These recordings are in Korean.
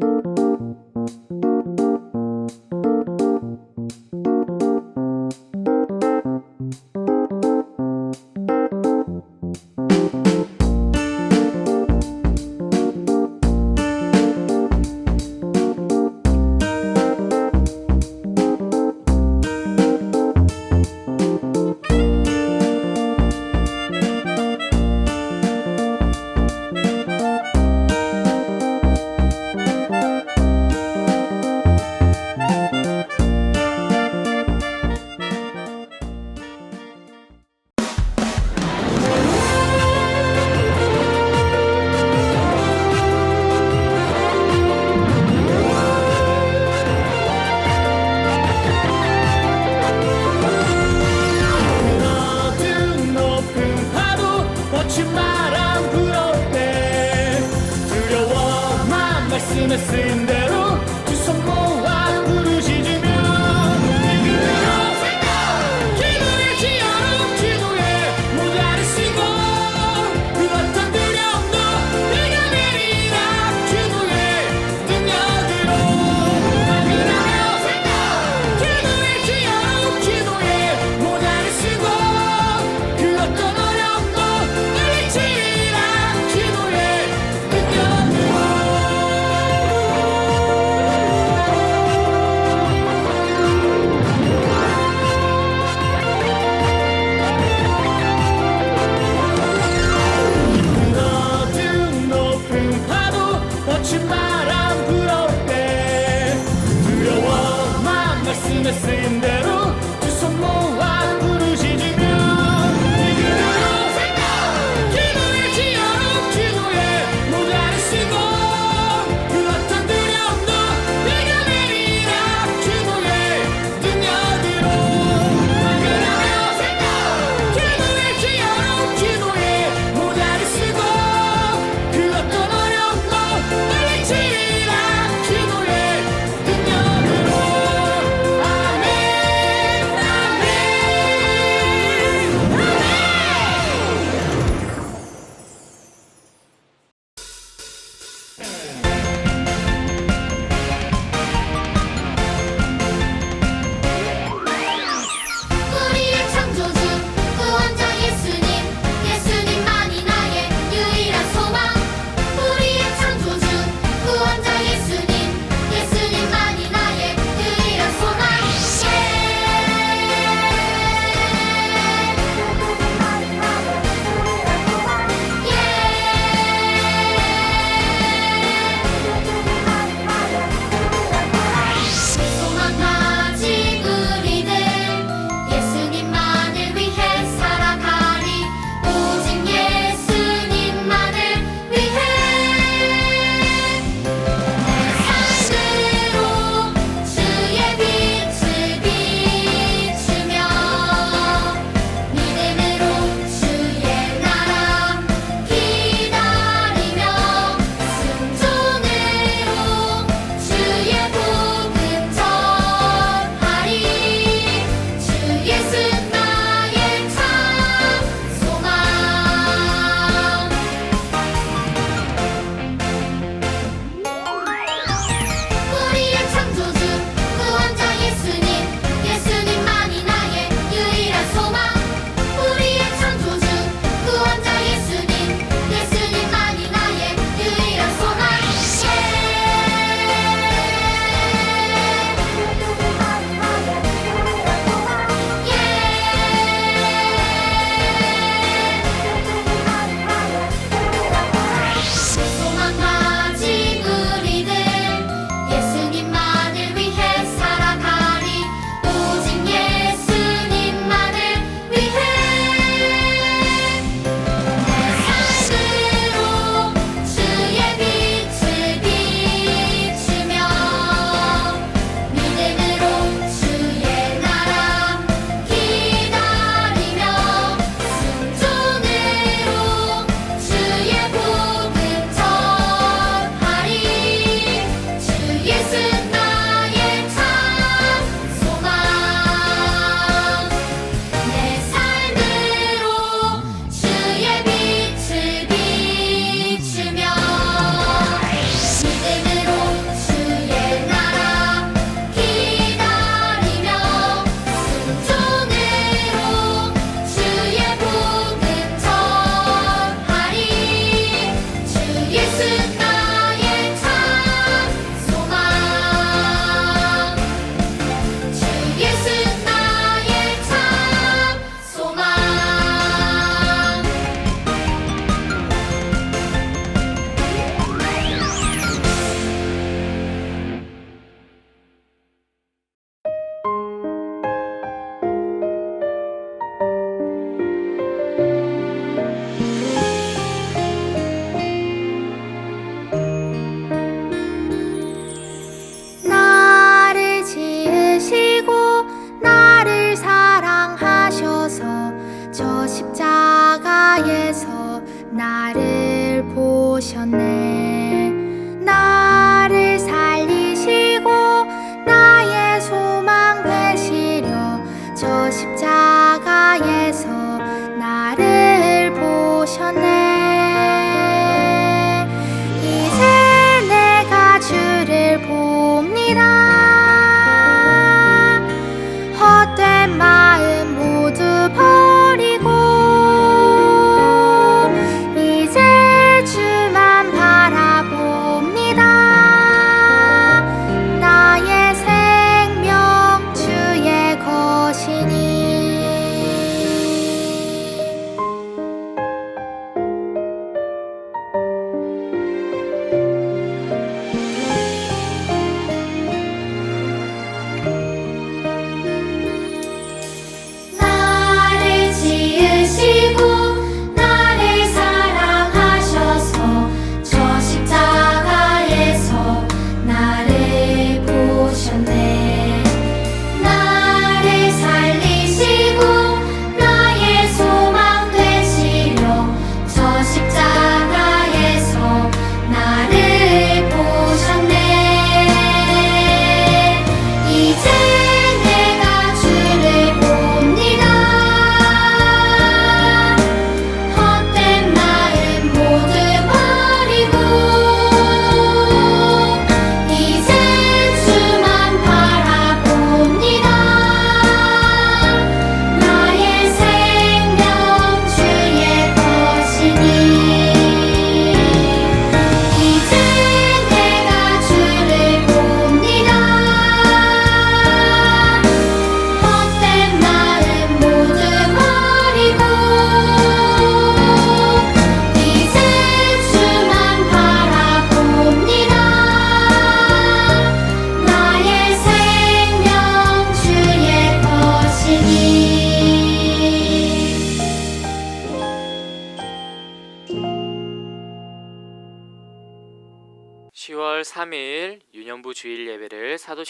높은 두려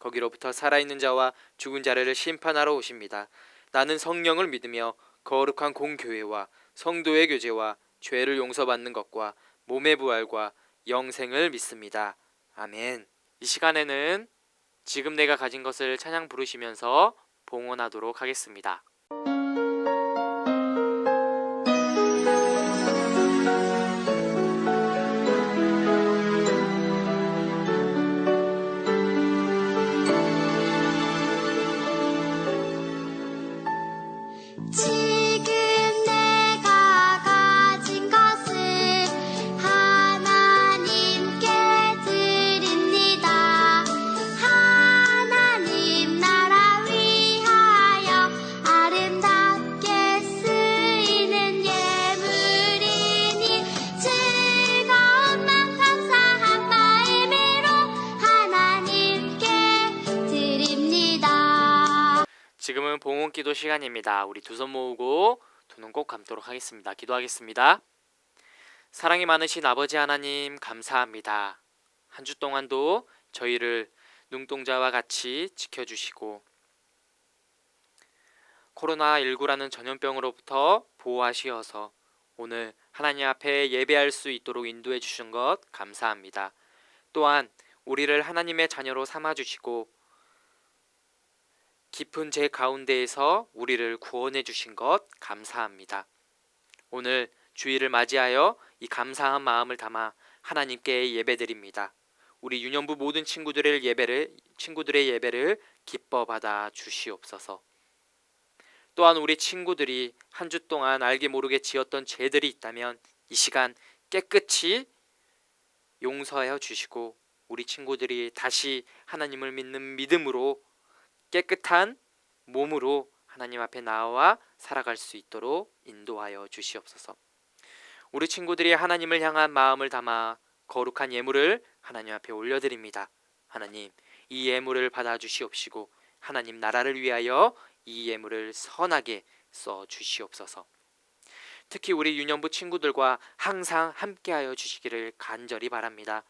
거기로부터 살아있는 자와 죽은 자를 심판하러 오십니다. 나는 성령을 믿으며 거룩한 공교회와 성도의 교제와 죄를 용서받는 것과 몸의 부활과 영생을 믿습니다. 아멘. 이 시간에는 지금 내가 가진 것을 찬양 부르시면서 봉헌하도록 하겠습니다. 시간입니다. 우리 두 손 모으고 두 눈 꼭 감도록 하겠습니다. 기도하겠습니다. 사랑이 많으신 아버지 하나님 감사합니다. 한 주 동안도 저희를 눈동자와 같이 지켜주시고 코로나19라는 전염병으로부터 보호하시어서 오늘 하나님 앞에 예배할 수 있도록 인도해 주신 것 감사합니다. 또한 우리를 하나님의 자녀로 삼아 주시고 깊은 죄 가운데에서 우리를 구원해 주신 것 감사합니다. 오늘 주일을 맞이하여 이 감사한 마음을 담아 하나님께 예배드립니다. 우리 유년부 모든 친구들의 예배를 친구들의 예배를 기뻐 받아 주시옵소서. 또한 우리 친구들이 한 주 동안 알게 모르게 지었던 죄들이 있다면 이 시간 깨끗이 용서하여 주시고 우리 친구들이 다시 하나님을 믿는 믿음으로 깨끗한 몸으로 하나님 앞에 나와 살아갈 수 있도록 인도하여 주시옵소서. 우리 친구들이 하나님을 향한 마음을 담아 거룩한 예물을 하나님 앞에 올려드립니다. 하나님, 이 예물을 받아 주시옵시고 하나님 나라를 위하여 이 예물을 선하게 써 주시옵소서. 특히 우리 유년부 친구들과 항상 함께하여 주시기를 간절히 바랍니다.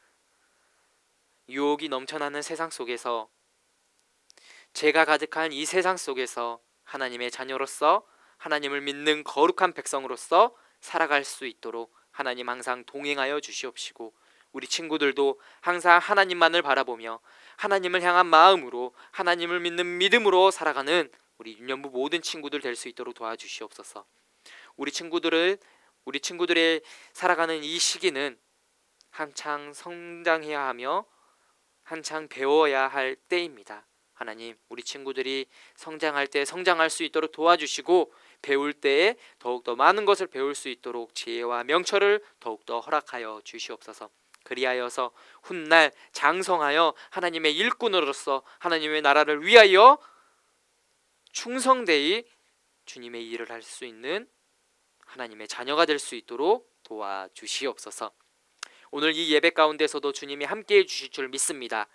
유혹이 넘쳐나는 세상 속에서 죄가 가득한 이 세상 속에서 하나님의 자녀로서 하나님을 믿는 거룩한 백성으로서 살아갈 수 있도록 하나님 항상 동행하여 주시옵시고 우리 친구들도 항상 하나님만을 바라보며 하나님을 향한 마음으로 하나님을 믿는 믿음으로 살아가는 우리 유년부 모든 친구들 될 수 있도록 도와주시옵소서. 우리 친구들을 우리 친구들의 살아가는 이 시기는 한창 성장해야 하며 한창 배워야 할 때입니다. 하나님, 우리 친구들이 성장할 때 성장할 수 있도록 도와주시고 배울 때에 더욱더 많은 것을 배울 수 있도록 지혜와 명철을 더욱더 허락하여 주시옵소서. 그리하여서 훗날 장성하여 하나님의 일꾼으로서 하나님의 나라를 위하여 충성되이 주님의 일을 할 수 있는 하나님의 자녀가 될 수 있도록 도와주시옵소서. 오늘 이 예배 가운데서도 주님이 함께해 주실 줄 믿습니다.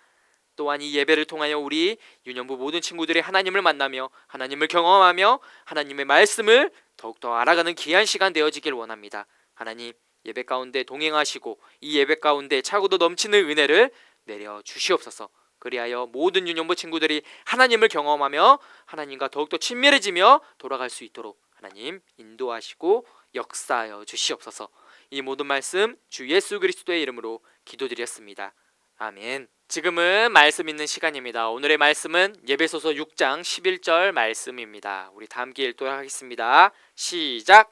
또한 이 예배를 통하여 우리 유년부 모든 친구들이 하나님을 만나며 하나님을 경험하며 하나님의 말씀을 더욱더 알아가는 귀한 시간 되어지길 원합니다. 하나님 예배 가운데 동행하시고 이 예배 가운데 차고도 넘치는 은혜를 내려 주시옵소서. 그리하여 모든 유년부 친구들이 하나님을 경험하며 하나님과 더욱더 친밀해지며 돌아갈 수 있도록 하나님 인도하시고 역사하여 주시옵소서. 이 모든 말씀 주 예수 그리스도의 이름으로 기도드렸습니다. 아멘. 지금은 말씀 있는 시간입니다. 오늘의 말씀은 예배소서 6장 11절 말씀입니다. 우리 다 함께 읽도록 하겠습니다. 시작.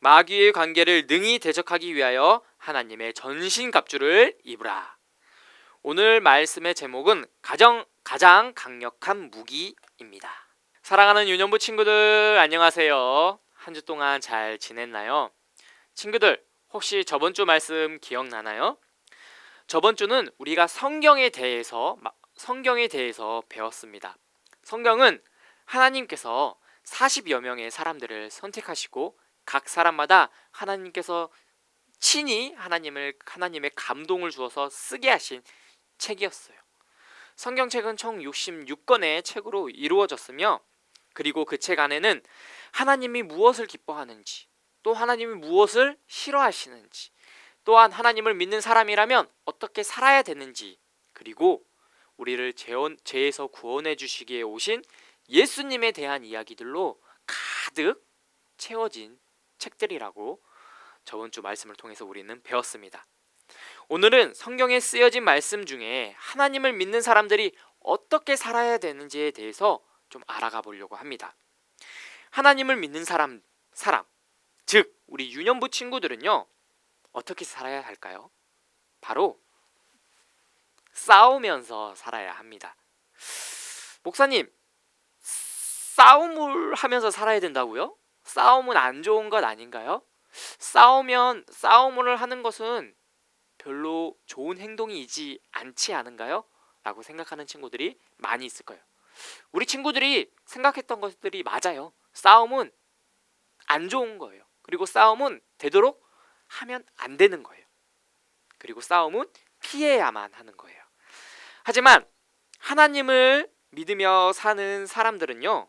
마귀의 관계를 능히 대적하기 위하여 하나님의 전신 갑주를 입으라. 오늘 말씀의 제목은 가정 가장 강력한 무기입니다. 사랑하는 유년부 친구들 안녕하세요. 한 주 동안 잘 지냈나요? 친구들 혹시 저번 주 말씀 기억나나요? 저번 주는 우리가 성경에 대해서 마- 성경에 대해서 배웠습니다. 성경은 하나님께서 40여 명의 사람들을 선택하시고 각 사람마다 하나님께서 친히 하나님을 하나님의 감동을 주어서 쓰게 하신 책이었어요. 성경책은 총 66권의 책으로 이루어졌으며 그리고 그 책 안에는 하나님이 무엇을 기뻐하는지 또 하나님이 무엇을 싫어하시는지 또한 하나님을 믿는 사람이라면 어떻게 살아야 되는지 그리고 우리를 죄원, 죄에서 구원해 주시기에 오신 예수님에 대한 이야기들로 가득 채워진 책들이라고 저번 주 말씀을 통해서 우리는 배웠습니다. 오늘은 성경에 쓰여진 말씀 중에 하나님을 믿는 사람들이 어떻게 살아야 되는지에 대해서 좀 알아가 보려고 합니다. 하나님을 믿는 사람 사람 즉 우리 유년부 친구들은요. 어떻게 살아야 할까요? 바로 싸우면서 살아야 합니다. 목사님, 싸움을 하면서 살아야 된다고요? 싸움은 안 좋은 것 아닌가요? 싸우면 싸움을 하는 것은 별로 좋은 행동이지 않지 않은가요? 라고 생각하는 친구들이 많이 있을 거예요. 우리 친구들이 생각했던 것들이 맞아요. 싸움은 안 좋은 거예요. 그리고 싸움은 되도록 하면 안 되는 거예요. 그리고 싸움은 피해야만 하는 거예요. 하지만 하나님을 믿으며 사는 사람들은요,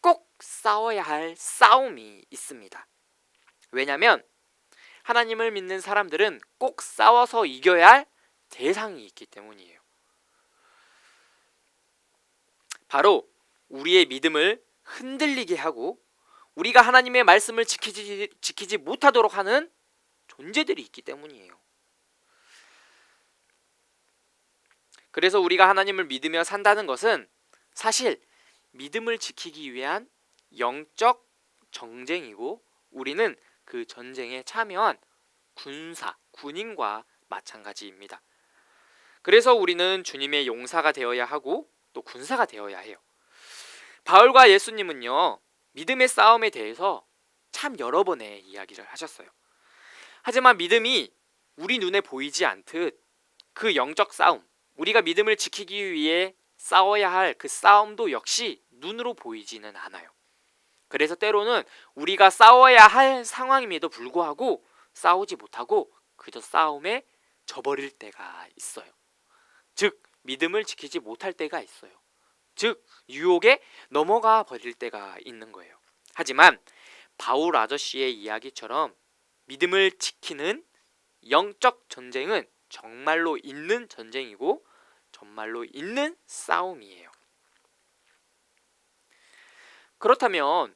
꼭 싸워야 할 싸움이 있습니다. 왜냐하면 하나님을 믿는 사람들은 꼭 싸워서 이겨야 할 대상이 있기 때문이에요. 바로 우리의 믿음을 흔들리게 하고 우리가 하나님의 말씀을 지키지, 지키지 못하도록 하는 존재들이 있기 때문이에요. 그래서 우리가 하나님을 믿으며 산다는 것은 사실 믿음을 지키기 위한 영적 정쟁이고 우리는 그 전쟁에 참여한 군사, 군인과 마찬가지입니다. 그래서 우리는 주님의 용사가 되어야 하고 또 군사가 되어야 해요. 바울과 예수님은요, 믿음의 싸움에 대해서 참 여러 번의 이야기를 하셨어요. 하지만 믿음이 우리 눈에 보이지 않듯 그 영적 싸움, 우리가 믿음을 지키기 위해 싸워야 할 그 싸움도 역시 눈으로 보이지는 않아요. 그래서 때로는 우리가 싸워야 할 상황임에도 불구하고 싸우지 못하고 그저 싸움에 저버릴 때가 있어요. 즉 믿음을 지키지 못할 때가 있어요. 즉 유혹에 넘어가 버릴 때가 있는 거예요. 하지만 바울 아저씨의 이야기처럼 믿음을 지키는 영적 전쟁은 정말로 있는 전쟁이고 정말로 있는 싸움이에요. 그렇다면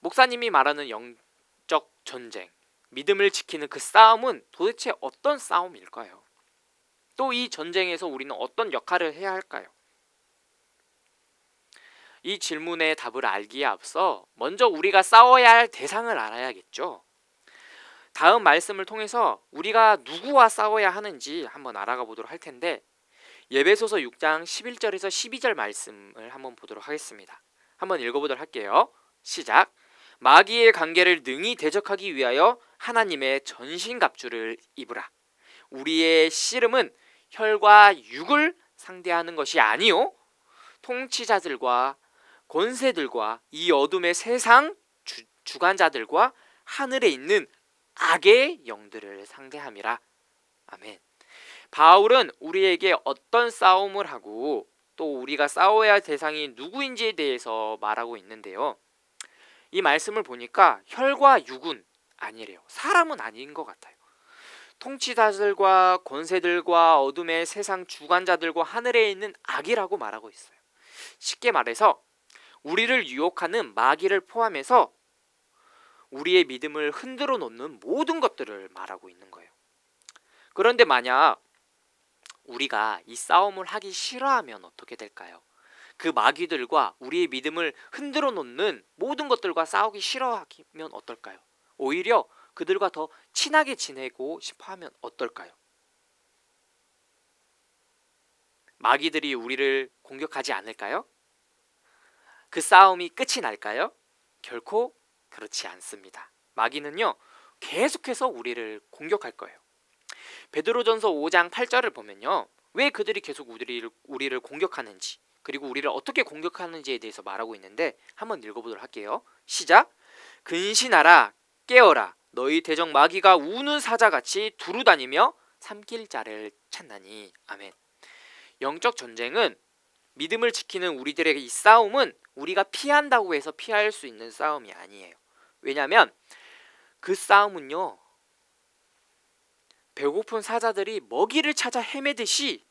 목사님이 말하는 영적 전쟁, 믿음을 지키는 그 싸움은 도대체 어떤 싸움일까요? 또 이 전쟁에서 우리는 어떤 역할을 해야 할까요? 이 질문의 답을 알기에 앞서 먼저 우리가 싸워야 할 대상을 알아야겠죠. 다음 말씀을 통해서 우리가 누구와 싸워야 하는지 한번 알아가 보도록 할 텐데 예배소서 6장 11절에서 12절 말씀을 한번 보도록 하겠습니다. 한번 읽어보도록 할게요. 시작. 마귀의 관계를 능히 대적하기 위하여 하나님의 전신갑주를 입으라. 우리의 씨름은 혈과 육을 상대하는 것이 아니요 통치자들과 권세들과 이 어둠의 세상 주, 주관자들과 하늘에 있는 악의 영들을 상대함이라. 아멘. 바울은 우리에게 어떤 싸움을 하고 또 우리가 싸워야 할 대상이 누구인지에 대해서 말하고 있는데요. 이 말씀을 보니까 혈과 육은 아니래요. 사람은 아닌 것 같아요. 통치자들과 권세들과 어둠의 세상 주관자들과 하늘에 있는 악이라고 말하고 있어요. 쉽게 말해서 우리를 유혹하는 마귀를 포함해서 우리의 믿음을 흔들어 놓는 모든 것들을 말하고 있는 거예요. 그런데 만약 우리가 이 싸움을 하기 싫어하면 어떻게 될까요? 그 마귀들과 우리의 믿음을 흔들어 놓는 모든 것들과 싸우기 싫어하면 어떨까요? 오히려 그들과 더 친하게 지내고 싶어 하면 어떨까요? 마귀들이 우리를 공격하지 않을까요? 그 싸움이 끝이 날까요? 결코 그렇지 않습니다. 마귀는요, 계속해서 우리를 공격할 거예요. 베드로전서 5장 8절을 보면요. 왜 그들이 계속 우리를, 우리를 공격하는지 그리고 우리를 어떻게 공격하는지에 대해서 말하고 있는데 한번 읽어보도록 할게요. 시작. 근신하라 깨어라 너희 대적 마귀가 우는 사자같이 두루 다니며 삼킬 자를 찾나니 아멘. 영적 전쟁은 믿음을 지키는 우리들의 이 싸움은 우리가 피한다고 해서 피할 수 있는 싸움이 아니에요. 왜냐하면 그 싸움은요 배고픈 사자들이 먹이를 찾아 헤매듯이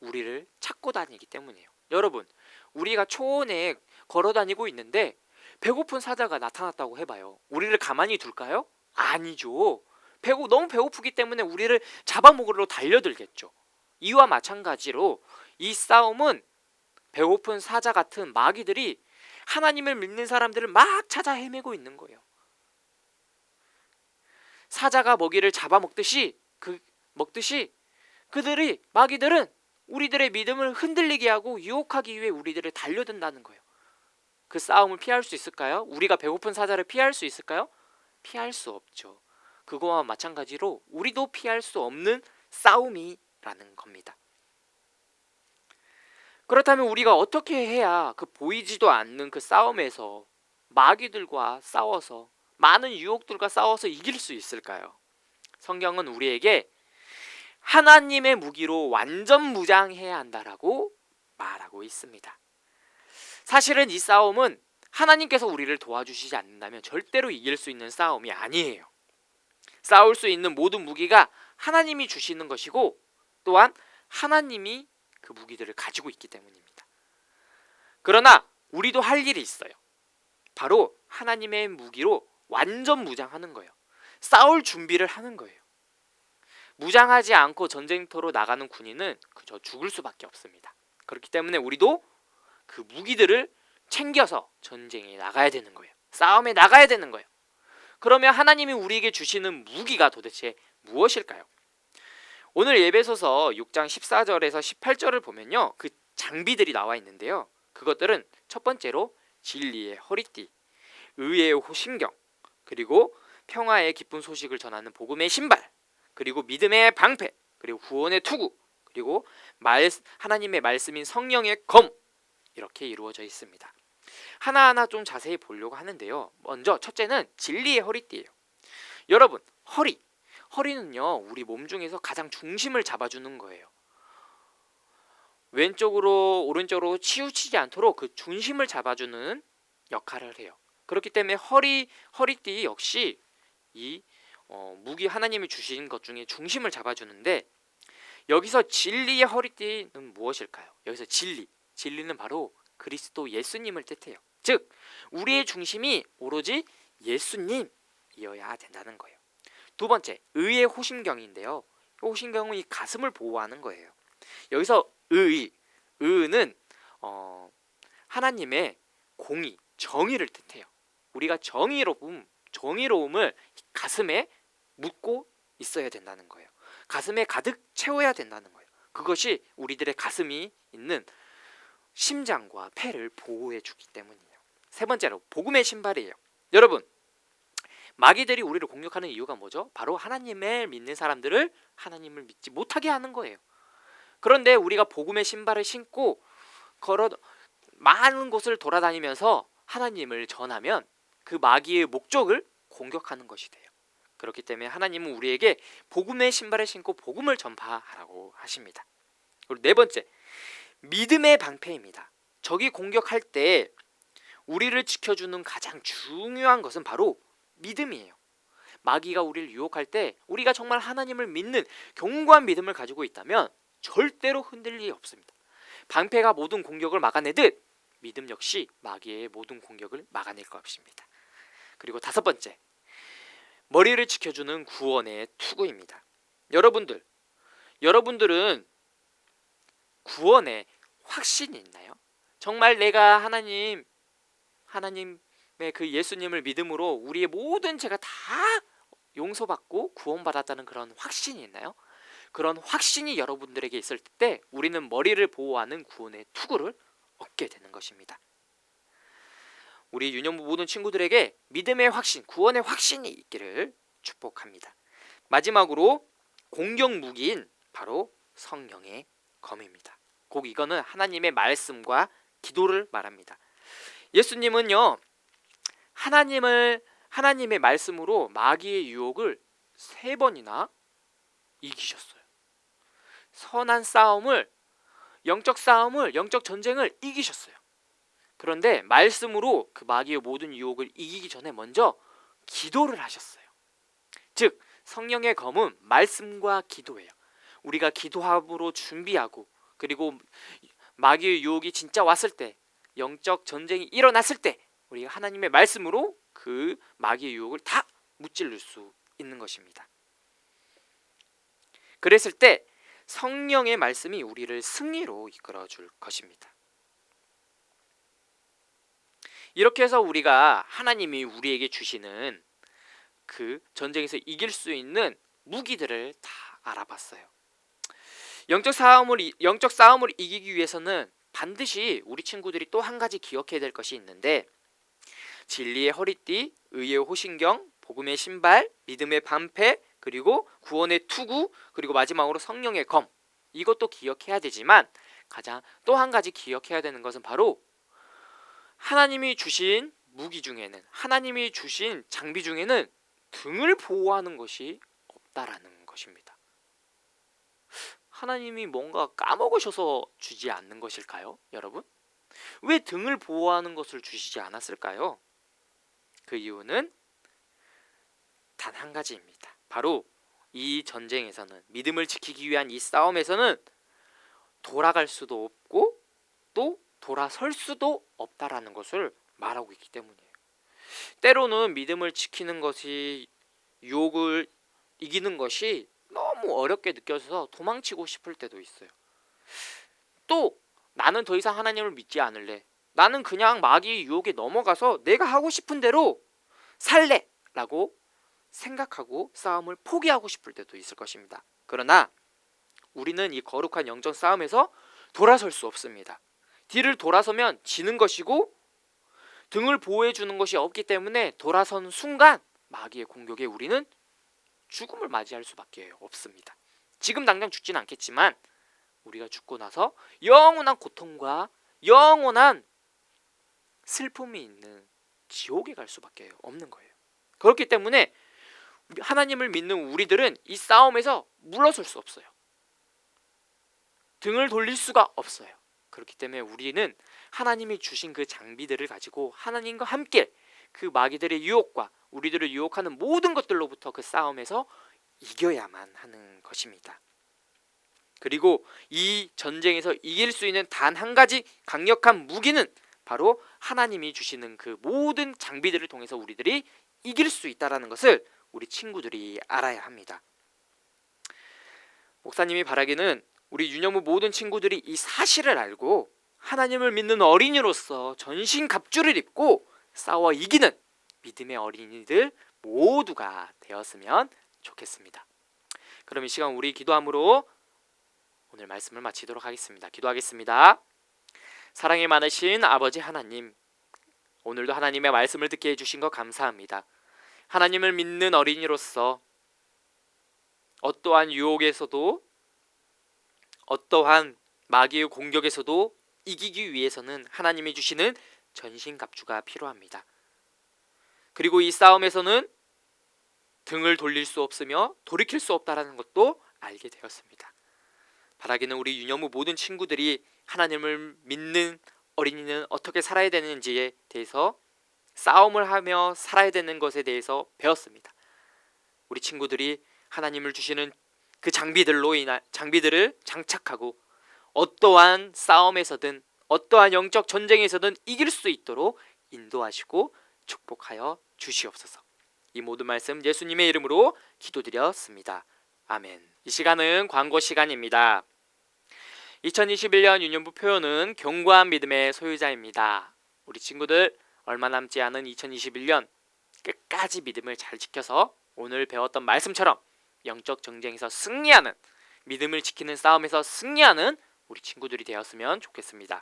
우리를 찾고 다니기 때문이에요. 여러분, 우리가 초원에 걸어 다니고 있는데 배고픈 사자가 나타났다고 해봐요. 우리를 가만히 둘까요? 아니죠. 배고 너무 배고프기 때문에 우리를 잡아먹으러 달려들겠죠. 이와 마찬가지로 이 싸움은 배고픈 사자 같은 마귀들이 하나님을 믿는 사람들을 막 찾아 헤매고 있는 거예요. 사자가 먹이를 잡아먹듯이 그 먹듯이 그들이 마귀들은 우리들의 믿음을 흔들리게 하고 유혹하기 위해 우리들을 달려든다는 거예요. 그 싸움을 피할 수 있을까요? 우리가 배고픈 사자를 피할 수 있을까요? 피할 수 없죠. 그거와 마찬가지로 우리도 피할 수 없는 싸움이라는 겁니다. 그렇다면 우리가 어떻게 해야 그 보이지도 않는 그 싸움에서 마귀들과 싸워서 많은 유혹들과 싸워서 이길 수 있을까요? 성경은 우리에게 하나님의 무기로 완전 무장해야 한다라고 말하고 있습니다. 사실은 이 싸움은 하나님께서 우리를 도와주시지 않는다면 절대로 이길 수 있는 싸움이 아니에요. 싸울 수 있는 모든 무기가 하나님이 주시는 것이고 또한 하나님이 그 무기들을 가지고 있기 때문입니다. 그러나 우리도 할 일이 있어요. 바로 하나님의 무기로 완전 무장하는 거예요. 싸울 준비를 하는 거예요. 무장하지 않고 전쟁터로 나가는 군인은 그저 죽을 수밖에 없습니다. 그렇기 때문에 우리도 그 무기들을 챙겨서 전쟁에 나가야 되는 거예요. 싸움에 나가야 되는 거예요. 그러면 하나님이 우리에게 주시는 무기가 도대체 무엇일까요? 오늘 예배소서 6장 14절에서 18절을 보면요. 그 장비들이 나와 있는데요. 그것들은 첫 번째로 진리의 허리띠, 의의 호심경, 그리고 평화의 기쁜 소식을 전하는 복음의 신발, 그리고 믿음의 방패, 그리고 구원의 투구, 그리고 말, 하나님의 말씀인 성령의 검 이렇게 이루어져 있습니다. 하나하나 좀 자세히 보려고 하는데요. 먼저 첫째는 진리의 허리띠예요. 여러분, 허리. 허리는요, 우리 몸 중에서 가장 중심을 잡아주는 거예요. 왼쪽으로 오른쪽으로 치우치지 않도록 그 중심을 잡아주는 역할을 해요. 그렇기 때문에 허리 허리띠 역시 이 어, 무기 하나님이 주신 것 중에 중심을 잡아주는데 여기서 진리의 허리띠는 무엇일까요? 여기서 진리, 진리는 바로 그리스도 예수님을 뜻해요. 즉 우리의 중심이 오로지 예수님이어야 된다는 거예요. 두 번째 의의 호심경인데요. 호심경은 이 가슴을 보호하는 거예요. 여기서 의, 의는 어, 하나님의 공의, 정의를 뜻해요. 우리가 정의로움, 정의로움을 가슴에 묻고 있어야 된다는 거예요. 가슴에 가득 채워야 된다는 거예요. 그것이 우리들의 가슴이 있는 심장과 폐를 보호해 주기 때문이에요. 세 번째로 복음의 신발이에요. 여러분, 마귀들이 우리를 공격하는 이유가 뭐죠? 바로 하나님을 믿는 사람들을 하나님을 믿지 못하게 하는 거예요. 그런데 우리가 복음의 신발을 신고 걸어 많은 곳을 돌아다니면서 하나님을 전하면 그 마귀의 목적을 공격하는 것이 돼요. 그렇기 때문에 하나님은 우리에게 복음의 신발을 신고 복음을 전파하라고 하십니다. 그리고 네 번째, 믿음의 방패입니다. 적이 공격할 때 우리를 지켜주는 가장 중요한 것은 바로 믿음이에요. 마귀가 우리를 유혹할 때 우리가 정말 하나님을 믿는 견고한 믿음을 가지고 있다면 절대로 흔들릴 리 없습니다. 방패가 모든 공격을 막아내듯 믿음 역시 마귀의 모든 공격을 막아낼 것입니다. 그리고 다섯 번째, 머리를 지켜주는 구원의 투구입니다. 여러분들, 여러분들은 구원에 확신이 있나요? 정말 내가 하나님, 하나님의 그 예수님을 믿음으로 우리의 모든 죄가 다 용서받고 구원받았다는 그런 확신이 있나요? 그런 확신이 여러분들에게 있을 때 우리는 머리를 보호하는 구원의 투구를 얻게 되는 것입니다. 우리 유년부 모든 친구들에게 믿음의 확신, 구원의 확신이 있기를 축복합니다. 마지막으로 공격 무기인 바로 성령의 검입니다. 꼭 이거는 하나님의 말씀과 기도를 말합니다. 예수님은요 하나님을 하나님의 말씀으로 마귀의 유혹을 세 번이나 이기셨어요. 선한 싸움을 영적 싸움을 영적 전쟁을 이기셨어요. 그런데 말씀으로 그 마귀의 모든 유혹을 이기기 전에 먼저 기도를 하셨어요. 즉 성령의 검은 말씀과 기도예요. 우리가 기도함으로 준비하고 그리고 마귀의 유혹이 진짜 왔을 때 영적 전쟁이 일어났을 때 우리가 하나님의 말씀으로 그 마귀의 유혹을 다 무찔러 수 있는 것입니다. 그랬을 때 성령의 말씀이 우리를 승리로 이끌어 줄 것입니다. 이렇게 해서 우리가 하나님이 우리에게 주시는 그 전쟁에서 이길 수 있는 무기들을 다 알아봤어요. 영적 싸움을 이- 영적 싸움을 이기기 위해서는 반드시 우리 친구들이 또 한 가지 기억해야 될 것이 있는데 진리의 허리띠, 의의 호신경, 복음의 신발, 믿음의 반패, 그리고 구원의 투구, 그리고 마지막으로 성령의 검. 이것도 기억해야 되지만 가장 또 한 가지 기억해야 되는 것은 바로 하나님이 주신 무기 중에는 하나님이 주신 장비 중에는 등을 보호하는 것이 없다라는 것입니다. 하나님이 뭔가 까먹으셔서 주지 않는 것일까요, 여러분? 왜 등을 보호하는 것을 주시지 않았을까요? 그 이유는 단 한 가지입니다. 바로 이 전쟁에서는 믿음을 지키기 위한 이 싸움에서는 돌아갈 수도 없고 또 돌아설 수도 없다라는 것을 말하고 있기 때문이에요. 때로는 믿음을 지키는 것이 유혹을 이기는 것이 너무 어렵게 느껴져서 도망치고 싶을 때도 있어요. 또 나는 더 이상 하나님을 믿지 않을래. 나는 그냥 마귀의 유혹에 넘어가서 내가 하고 싶은 대로 살래 라고 생각하고 싸움을 포기하고 싶을 때도 있을 것입니다. 그러나 우리는 이 거룩한 영적 싸움에서 돌아설 수 없습니다. 뒤를 돌아서면 지는 것이고 등을 보호해 주는 것이 없기 때문에 돌아선 순간 마귀의 공격에 우리는 죽음을 맞이할 수밖에 없습니다. 지금 당장 죽지는 않겠지만 우리가 죽고 나서 영원한 고통과 영원한 슬픔이 있는 지옥에 갈 수밖에 없는 거예요. 그렇기 때문에 하나님을 믿는 우리들은 이 싸움에서 물러설 수 없어요. 등을 돌릴 수가 없어요. 그렇기 때문에 우리는 하나님이 주신 그 장비들을 가지고 하나님과 함께 그 마귀들의 유혹과 우리들을 유혹하는 모든 것들로부터 그 싸움에서 이겨야만 하는 것입니다. 그리고 이 전쟁에서 이길 수 있는 단 한 가지 강력한 무기는 바로 하나님이 주시는 그 모든 장비들을 통해서 우리들이 이길 수 있다라는 것을 우리 친구들이 알아야 합니다. 목사님이 바라기는 우리 유념무 모든 친구들이 이 사실을 알고 하나님을 믿는 어린이로서 전신 갑주를 입고 싸워 이기는 믿음의 어린이들 모두가 되었으면 좋겠습니다. 그럼 이 시간 우리 기도함으로 오늘 말씀을 마치도록 하겠습니다. 기도하겠습니다. 사랑이 많으신 아버지 하나님, 오늘도 하나님의 말씀을 듣게 해주신 것 감사합니다. 하나님을 믿는 어린이로서 어떠한 유혹에서도 어떠한 마귀의 공격에서도 이기기 위해서는 하나님이 주시는 전신갑주가 필요합니다. 그리고 이 싸움에서는 등을 돌릴 수 없으며 돌이킬 수 없다라는 것도 알게 되었습니다. 바라기는 우리 유념우 모든 친구들이 하나님을 믿는 어린이는 어떻게 살아야 되는지에 대해서 싸움을 하며 살아야 되는 것에 대해서 배웠습니다. 우리 친구들이 하나님을 주시는 그 장비들로 인한 장비들을 장착하고 어떠한 싸움에서든 어떠한 영적 전쟁에서든 이길 수 있도록 인도하시고 축복하여 주시옵소서. 이 모든 말씀 예수님의 이름으로 기도드렸습니다. 아멘. 이 시간은 광고 시간입니다. 2021년 유년부 표현은 견고한 믿음의 소유자입니다. 우리 친구들 얼마 남지 않은 2021년 끝까지 믿음을 잘 지켜서 오늘 배웠던 말씀처럼 영적 전쟁에서 승리하는 믿음을 지키는 싸움에서 승리하는 우리 친구들이 되었으면 좋겠습니다.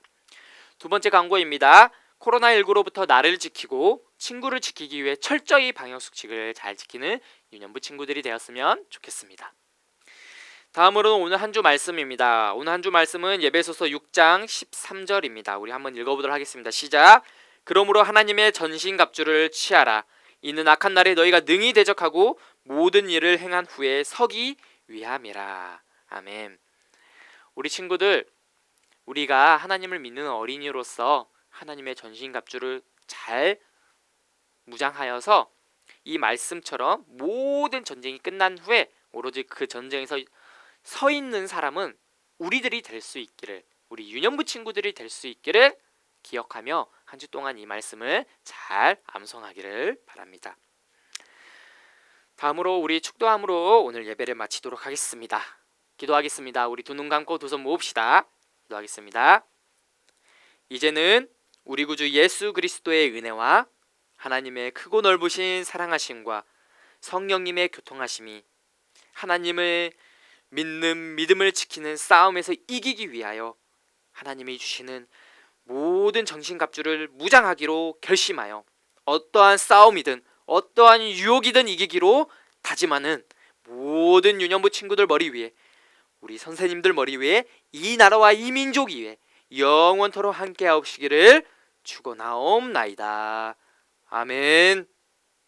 두 번째 광고입니다. 코로나19로부터 나를 지키고 친구를 지키기 위해 철저히 방역 수칙을 잘 지키는 유년부 친구들이 되었으면 좋겠습니다. 다음으로는 오늘 한 주 말씀입니다. 오늘 한 주 말씀은 예배소서 6장 13절입니다. 우리 한번 읽어보도록 하겠습니다. 시작. 그러므로 하나님의 전신갑주를 취하라. 이는 악한 날에 너희가 능히 대적하고 모든 일을 행한 후에 서기 위함이라. 아멘. 우리 친구들 우리가 하나님을 믿는 어린이로서 하나님의 전신갑주를 잘 무장하여서 이 말씀처럼 모든 전쟁이 끝난 후에 오로지 그 전쟁에서 서 있는 사람은 우리들이 될 수 있기를 우리 유년부 친구들이 될 수 있기를 기억하며 한 주 동안 이 말씀을 잘 암송하기를 바랍니다. 다음으로 우리 축도함으로 오늘 예배를 마치도록 하겠습니다. 기도하겠습니다. 우리 두 눈 감고 두 손 모읍시다. 기도하겠습니다. 이제는 우리 구주 예수 그리스도의 은혜와 하나님의 크고 넓으신 사랑하심과 성령님의 교통하심이 하나님을 믿는 믿음을 지키는 싸움에서 이기기 위하여 하나님이 주시는 모든 정신갑주를 무장하기로 결심하여 어떠한 싸움이든 어떠한 유혹이든 이기기로 다짐하는 모든 유년부 친구들 머리 위에 우리 선생님들 머리 위에 이 나라와 이 민족 위에 영원토록 함께 하옵시기를 축원하옵나이다. 아멘.